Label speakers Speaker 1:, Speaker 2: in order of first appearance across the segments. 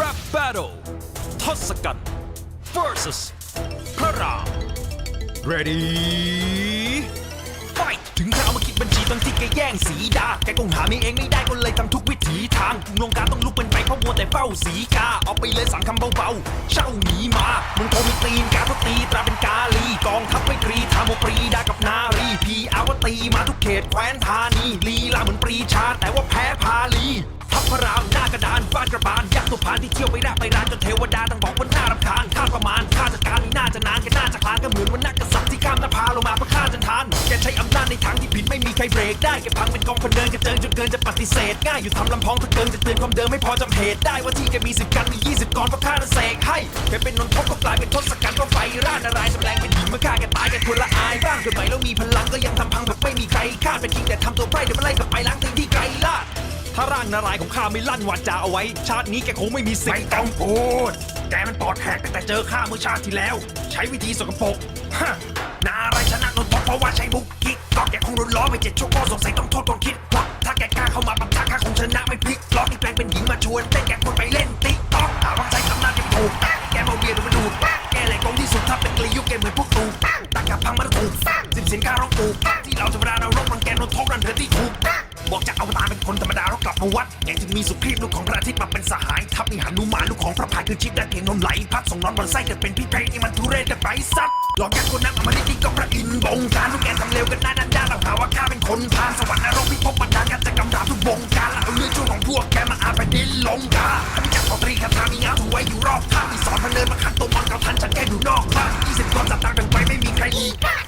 Speaker 1: Rap Battle ทศกัณฐ์ vs พระราม Ready Fight ถึงคราวมาคิดบัญชีตอนที่แกแย่งสีดา แกคงหาไม่เองไม่ได้ก็เลยทำทุกวิถีทางลงการต้องลุกเป็นไปเพราะมัวแต่เฝ้าสีกาออกไปเลยสั่งคำเบาๆ เช่าหนีมามึงโทรมีตีนกาก็ตีตราเป็นกาลี กองทัพไม่ตรีทาโมปรีดากับนารี พีอาวตีมาทุกเขตแคว้นธานีลีลาเหมือนปรีชาแต่ว่าแพ้พาลี ทัพพระรามหน้ากระดานฟาดกระบาลยักษ์ตัวผ่านที่เที่ยวไปแรกไปร้านจนเทวดาต้องบอกว่าน่ารำคาญข้าประมาณข้าจัดการนี่น่าจะนานแกน่าจะคลานก็เหมือนว่านักกษัตริย์ที่ข้ามหน้าผาลงมาเพื่อฆ่าจนทานแกใช้อำนาจในทางที่ผิดไม่มีใครเบรกได้แกพังเป็นกองพลเดินกระเจิงจนเกินจะปฏิเสธง่ายอยู่ทำลำพองตะเกิงจะเตือนความเดิมไม่พอจำเหตุได้ว่าที่แกมีสิบกันมียี่สิบกรเพราะข้าน่ะเสกให้แกเป็นนนทกก็กลายเป็นทศกัณฐ์เพราะไฟร่านนารายณ์จำแรงเป็นหญิงเมื่อฆ่าแกตายแกควรละอายบ้างเกิดใหม่แล้วมีพลังก็ยังทำพังแบบไม่มีใครคาดเป็นจริงแต่ทำตัวไพร่เดี๋ยวมาไล่กลับไปล้างาร่างนารายณ์ของข้าไม่ลั่นวาจาเอาไว้ ชาตินี้แกคงไม่มีสิทธิ์ไม่ต้องพูด แกมันปอดแหกตั้งแต่เจอข้าเมื่อชาติที่แล้ว ใช้วิธีสกปรกฮะนารายชนะนนทกเพราะว่าใช้บุกกิ๊กก็แกคงโดนล้อไปเจ็ดชั่วโมงสงสัยต้องโทษคนคิดว่าถ้าแกกล้าเข้ามาปะทะข้าคงชนะไม่พลิกล็อกนี่แปลงเป็นหญิงมาชวนเต้นแกควรไปเล่น อวตารเป็นคนธรรมดาแล้วกลับมาวัดยังจึงมีสุครีพลูกของพระอาทิตย์มาเป็นสหายทัพมีหานุมานลูกของพระพายคือชิดได้เพียงนมไหลพัดส่งนอนบนไส้เกิดเป็นพิษภัยนี่มันทุเรศกันไปสัตว์หลอกยักษ์คนนักอมฤตที่ก็พระอินทร์บงการลูกแกทำเร็วกันหน้าด้านด้านเราหาว่าข้าเป็นคนพาลสวรรค์นรกพิภพบรรดาลกันจะกำราบทุกวงการและเอาเรื่องชั่วของพวกแกมาอาแผ่นดินลงกาทำจากต่อตรีคาถามีงาถูไว้อยู่รอบข้างมีสอนพันเนินมาขันตัวมันเก่าทันฉันแกอยู่นอกบ้านยี่สิบคนจับตางกันไปไม่มีใครดีแ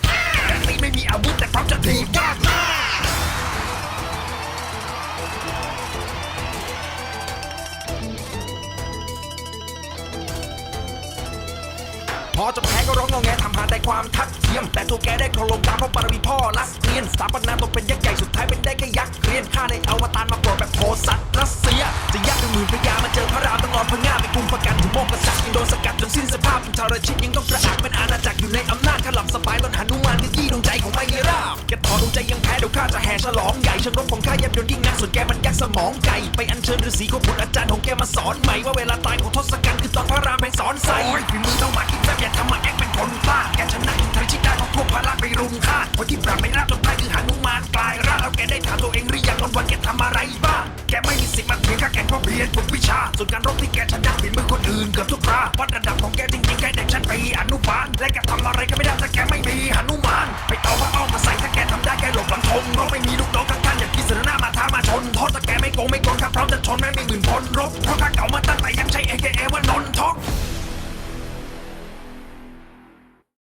Speaker 1: อจะแพ้ก็ร้องงอแงทำหาแต่ความทัดเทียม แต่ตัวแกได้ครองลงตามเพราะบารมีพ่อรัสเซียนสถาปนาตนเป็นยักษ์ใหญ่สุดท้ายเป็นได้แค่ยักษ์เรียนข้าได้เอาวตารมาโปรดแบบโทสัตว์รัสเซีย จะยากเป็นหมื่นพยามาเจอพระรามต้องนอนพงาไปกุมประกันถึงโมกกษัตริย์ยังโดนสกัดจนสิ้นสภาพเป็นทรชิตยังต้องกระอักเป็นอาณาจักรอยู่ในอำนาจข้าหลับสบายตอนหนุมานที่ที่ดวงใจของไม่ราบแกถอดดวงใจยังแพ้เดี๋ยวข้าจะแห่ฉลองใหญ่ชนรบของข้ายับยนยิ่งนักส่วนแกมันยักษ์สมองไก่ไปอัญเชิญฤาษีของบุตรอาจารย์ของแกมาสอนใหม่ว่าเวลาตายของทศ ไปสอนใส่ฝีมือต้องมาคิดแบบอย่าทำมาแอคเป็นคนบ้าแกชนะอินทรชิตได้เพราะพวกพาราไปรุมฆ่าคนที่ปราบไม่ราบจนตายคือหานุมานกลายร่างแล้วแกได้ถามตัวเองหรือยังวันวันแกทำอะไรบ้างแกไม่มีสิทธิ์มาเถียงข้าแกเพราะเพียนฝึกวิชาส่วนการรบที่แกชนะฝีมือคนอื่นเกือบทุกคราวัดระดับของแกจริงๆแกเด็กชั้นปีอนุบาลและแกทำอะไรก็ไม่ได้ถ้าแกไม่มีหนุมานไปเอาพระอ้อมมาใส่ถ้าแกทำได้แกหลบหลังธงเราไม่มีลูกน้องข้างๆอย่างกิษณะมาท้ามาชนโทษถ้าแกไม่โกงไม่โกงครับพร้อมจะชนแม้ไม่หมื่นพลรบเพราะข้าเก่า